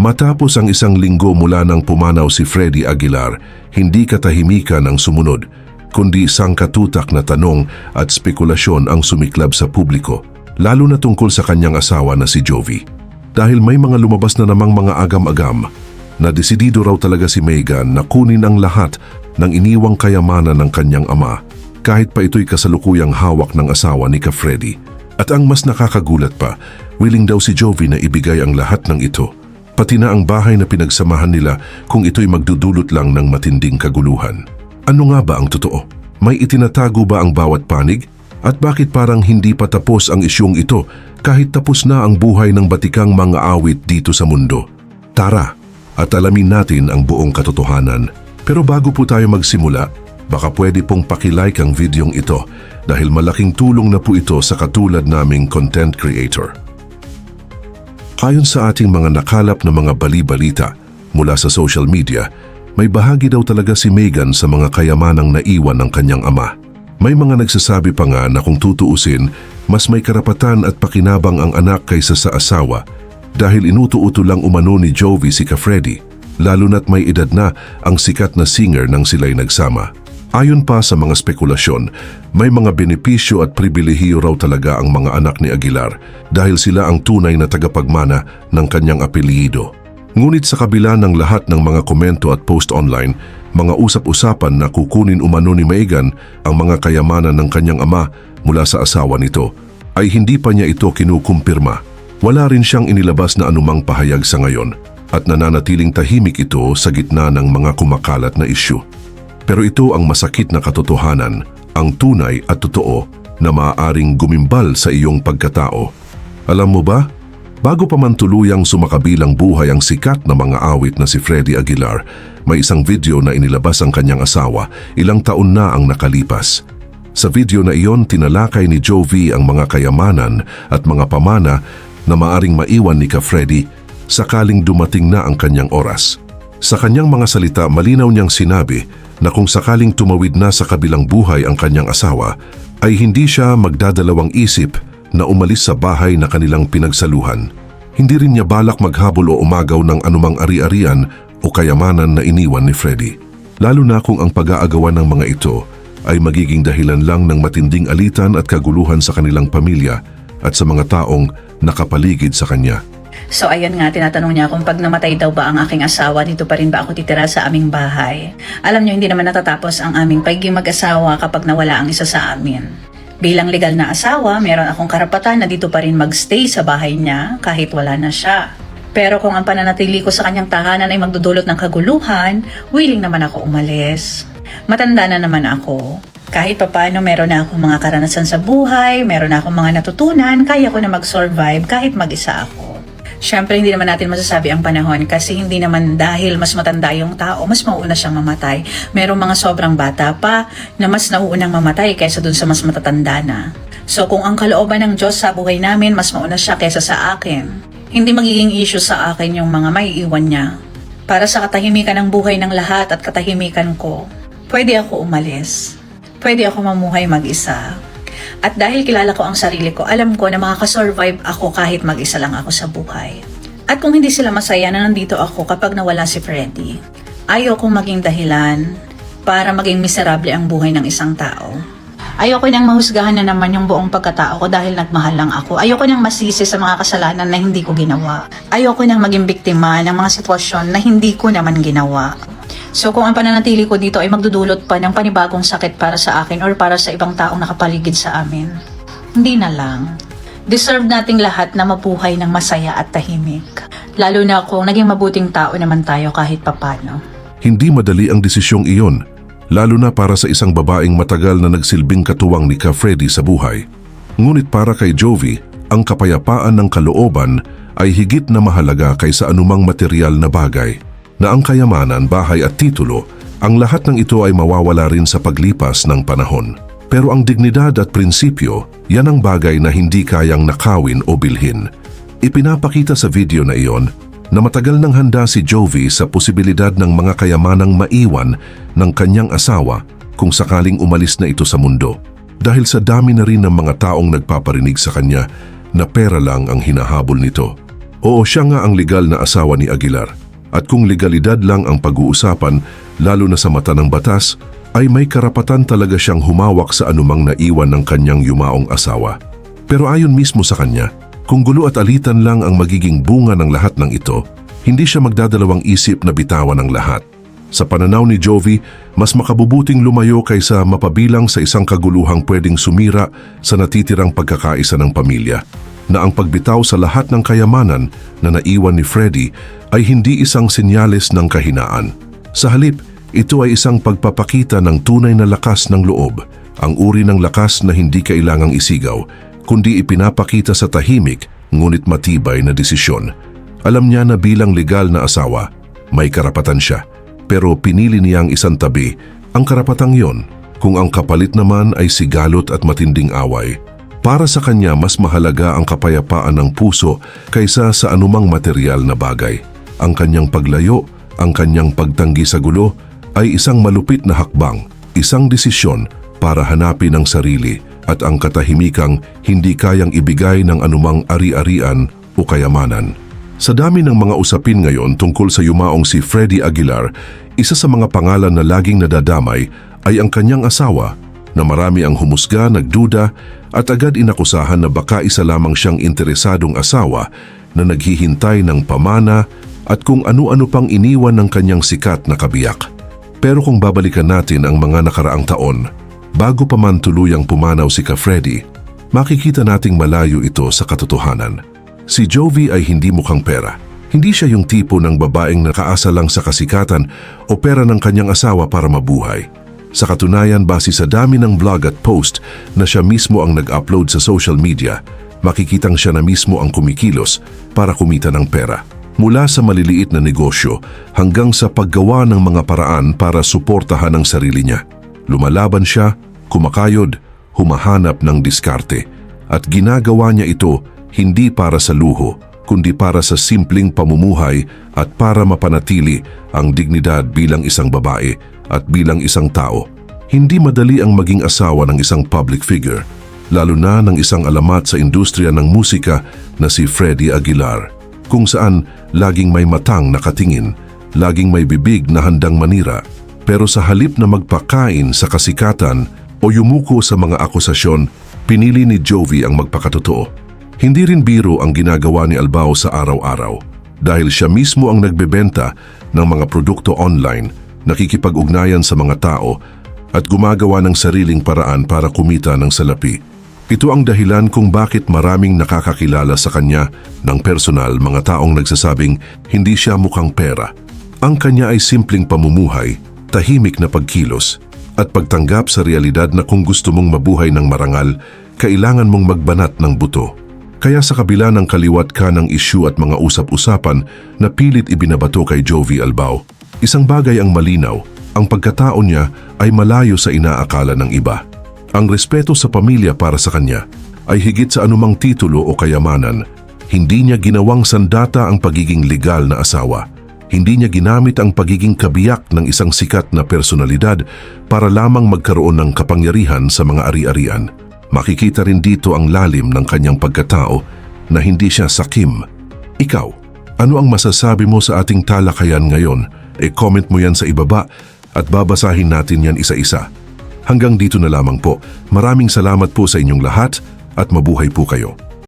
Matapos ang isang linggo mula nang pumanaw si Freddy Aguilar, hindi katahimikan ang sumunod, kundi sangkatutak na tanong at spekulasyon ang sumiklab sa publiko, lalo na tungkol sa kanyang asawa na si Jovi. Dahil may mga lumabas na namang mga agam-agam, na desidido raw talaga si Megan na kunin ang lahat ng iniwang kayamanan ng kanyang ama, kahit pa ito'y kasalukuyang hawak ng asawa ni Ka Freddy. At ang mas nakakagulat pa, willing daw si Jovi na ibigay ang lahat ng ito, pati na ang bahay na pinagsamahan nila kung ito'y magdudulot lang ng matinding kaguluhan. Ano nga ba ang totoo? May itinatago ba ang bawat panig? At bakit parang hindi pa tapos ang isyong ito kahit tapos na ang buhay ng batikang mga awit dito sa mundo? Tara, at alamin natin ang buong katotohanan. Pero bago po tayo magsimula, baka pwede pong pakilike ang videong ito dahil malaking tulong na po ito sa katulad naming content creator. Ayon sa ating mga nakalap na mga bali-balita mula sa social media, may bahagi daw talaga si Megan sa mga kayamanang naiwan ng kanyang ama. May mga nagsasabi pa nga na kung tutuusin, mas may karapatan at pakinabang ang anak kaysa sa asawa dahil inutuuto lang umano ni Jovi si Ka-Freddy, lalo na't may edad na ang sikat na singer nang sila'y nagsama. Ayon pa sa mga spekulasyon, may mga benepisyo at pribilehiyo raw talaga ang mga anak ni Aguilar dahil sila ang tunay na tagapagmana ng kanyang apelyido. Ngunit sa kabila ng lahat ng mga komento at post online, mga usap-usapan na kukunin umano ni Megan ang mga kayamanan ng kanyang ama mula sa asawa nito, ay hindi pa niya ito kinukumpirma. Wala rin siyang inilabas na anumang pahayag sa ngayon at nananatiling tahimik ito sa gitna ng mga kumakalat na isyu. Pero ito ang masakit na katotohanan, ang tunay at totoo na maaaring gumimbal sa iyong pagkatao. Alam mo ba, bago pa man tuluyang sumakabilang buhay ang sikat na mga awit na si Freddy Aguilar, may isang video na inilabas ang kanyang asawa ilang taon na ang nakalipas. Sa video na iyon, tinalakay ni Jovi ang mga kayamanan at mga pamana na maaring maiwan ni Ka Freddy sakaling dumating na ang kanyang oras. Sa kanyang mga salita, malinaw niyang sinabi na kung sakaling tumawid na sa kabilang buhay ang kanyang asawa, ay hindi siya magdadalawang isip na umalis sa bahay na kanilang pinagsaluhan. Hindi rin niya balak maghabol o umagaw ng anumang ari-arian o kayamanan na iniwan ni Freddy. Lalo na kung ang pag-aagawan ng mga ito ay magiging dahilan lang ng matinding alitan at kaguluhan sa kanilang pamilya at sa mga taong nakapaligid sa kanya. So ayun nga, tinatanong niya kung pag namatay daw ba ang aking asawa, dito pa rin ba ako titira sa aming bahay. Alam niyo, hindi naman natatapos ang aming pagiging mag-asawa kapag nawala ang isa sa amin. Bilang legal na asawa, meron akong karapatan na dito pa rin magstay sa bahay niya kahit wala na siya. Pero kung ang pananatili ko sa kanyang tahanan ay magdudulot ng kaguluhan, willing naman ako umalis. Matanda na naman ako. Kahit papano meron na akong mga karanasan sa buhay, meron na akong mga natutunan, kaya ko na mag-survive kahit mag-isa ako. Siyempre, hindi naman natin masasabi ang panahon kasi hindi naman dahil mas matanda yung tao, mas mauuna siyang mamatay. Merong mga sobrang bata pa na mas nauunang mamatay kaysa dun sa mas matatanda na. So kung ang kalooban ng Diyos sa buhay namin, mas mauna siya kaysa sa akin. Hindi magiging issue sa akin yung mga may iwan niya. Para sa katahimikan ng buhay ng lahat at katahimikan ko, pwede ako umalis. Pwede ako mamuhay mag-isa. At dahil kilala ko ang sarili ko, alam ko na makakasurvive ako kahit mag-isa lang ako sa buhay. At kung hindi sila masaya na nandito ako kapag nawala si Freddy, ayaw kong maging dahilan para maging miserable ang buhay ng isang tao. Ayoko nang mahusgahan na naman yung buong pagkatao ko dahil nagmahal lang ako. Ayoko nang masisi sa mga kasalanan na hindi ko ginawa. Ayoko nang maging biktima ng mga sitwasyon na hindi ko naman ginawa. So kung ang pananatili ko dito ay magdudulot pa ng panibagong sakit para sa akin or para sa ibang taong nakapaligid sa amin, hindi na lang. Deserve nating lahat na mabuhay ng masaya at tahimik. Lalo na kung naging mabuting tao naman tayo kahit papano. Hindi madali ang desisyong iyon, lalo na para sa isang babaeng matagal na nagsilbing katuwang ni Ka Freddy sa buhay. Ngunit para kay Jovi, ang kapayapaan ng kalooban ay higit na mahalaga kaysa anumang material na bagay. Na ang kayamanan, bahay at titulo, ang lahat ng ito ay mawawala rin sa paglipas ng panahon. Pero ang dignidad at prinsipyo, yan ang bagay na hindi kayang nakawin o bilhin. Ipinapakita sa video na iyon na matagal nang handa si Jovi sa posibilidad ng mga kayamanang maiwan ng kanyang asawa kung sakaling umalis na ito sa mundo. Dahil sa dami na rin ng mga taong nagpaparinig sa kanya na pera lang ang hinahabol nito. Oo, siya nga ang legal na asawa ni Aguilar. At kung legalidad lang ang pag-uusapan, lalo na sa mata ng batas, ay may karapatan talaga siyang humawak sa anumang naiwan ng kanyang yumaong asawa. Pero ayon mismo sa kanya, kung gulo at alitan lang ang magiging bunga ng lahat ng ito, hindi siya magdadalawang isip na bitawan ang lahat. Sa pananaw ni Jovi, mas makabubuting lumayo kaysa mapabilang sa isang kaguluhang pwedeng sumira sa natitirang pagkakaisa ng pamilya na ang pagbitaw sa lahat ng kayamanan na naiwan ni Freddy ay hindi isang senyales ng kahinaan. Sa halip, ito ay isang pagpapakita ng tunay na lakas ng loob, ang uri ng lakas na hindi kailangang isigaw, kundi ipinapakita sa tahimik ngunit matibay na desisyon. Alam niya na bilang legal na asawa, may karapatan siya, pero pinili niyang isang tabi ang karapatang yon kung ang kapalit naman ay sigalot at matinding away. Para sa kanya mas mahalaga ang kapayapaan ng puso kaysa sa anumang material na bagay. Ang kanyang paglayo, ang kanyang pagtanggi sa gulo ay isang malupit na hakbang, isang desisyon para hanapin ang sarili at ang katahimikang hindi kayang ibigay ng anumang ari-arian o kayamanan. Sa dami ng mga usapin ngayon tungkol sa yumaong si Freddy Aguilar, isa sa mga pangalan na laging nadadamay ay ang kanyang asawa na marami ang humusga, nagduda at agad inakusahan na baka isa lamang siyang interesadong asawa na naghihintay ng pamana at kung ano-ano pang iniwan ng kanyang sikat na kabiyak. Pero kung babalikan natin ang mga nakaraang taon, bago pa man tuluyang pumanaw si Ka Freddy, makikita nating malayo ito sa katotohanan. Si Jovi ay hindi mukhang pera. Hindi siya yung tipo ng babaeng nakaasa lang sa kasikatan o pera ng kanyang asawa para mabuhay. Sa katunayan, base sa dami ng vlog at post na siya mismo ang nag-upload sa social media, makikitang siya na mismo ang kumikilos para kumita ng pera. Mula sa maliliit na negosyo hanggang sa paggawa ng mga paraan para suportahan ang sarili niya. Lumalaban siya, kumakayod, humahanap ng diskarte at ginagawa niya ito hindi para sa luho, kundi para sa simpleng pamumuhay at para mapanatili ang dignidad bilang isang babae at bilang isang tao. Hindi madali ang maging asawa ng isang public figure, lalo na ng isang alamat sa industriya ng musika na si Freddie Aguilar, kung saan laging may matang nakatingin, laging may bibig na handang manira, pero sa halip na magpakain sa kasikatan o yumuko sa mga akusasyon, pinili ni Jovi ang magpakatotoo. Hindi rin biro ang ginagawa ni Albao sa araw-araw dahil siya mismo ang nagbebenta ng mga produkto online, nakikipag-ugnayan sa mga tao at gumagawa ng sariling paraan para kumita ng salapi. Ito ang dahilan kung bakit maraming nakakakilala sa kanya ng personal mga taong nagsasabing hindi siya mukhang pera. Ang kanya ay simpleng pamumuhay, tahimik na pagkilos, at pagtanggap sa realidad na kung gusto mong mabuhay ng marangal, kailangan mong magbanat ng buto. Kaya sa kabila ng kaliwat ka ng isyu at mga usap-usapan na pilit ibinabato kay Jovi Albao, isang bagay ang malinaw, ang pagkatao niya ay malayo sa inaakala ng iba. Ang respeto sa pamilya para sa kanya ay higit sa anumang titulo o kayamanan. Hindi niya ginawang sandata ang pagiging legal na asawa. Hindi niya ginamit ang pagiging kabiyak ng isang sikat na personalidad para lamang magkaroon ng kapangyarihan sa mga ari-arian. Makikita rin dito ang lalim ng kanyang pagkatao na hindi siya sakim. Ikaw, ano ang masasabi mo sa ating talakayan ngayon? E-comment mo yan sa ibaba at babasahin natin yan isa-isa. Hanggang dito na lamang po. Maraming salamat po sa inyong lahat at mabuhay po kayo.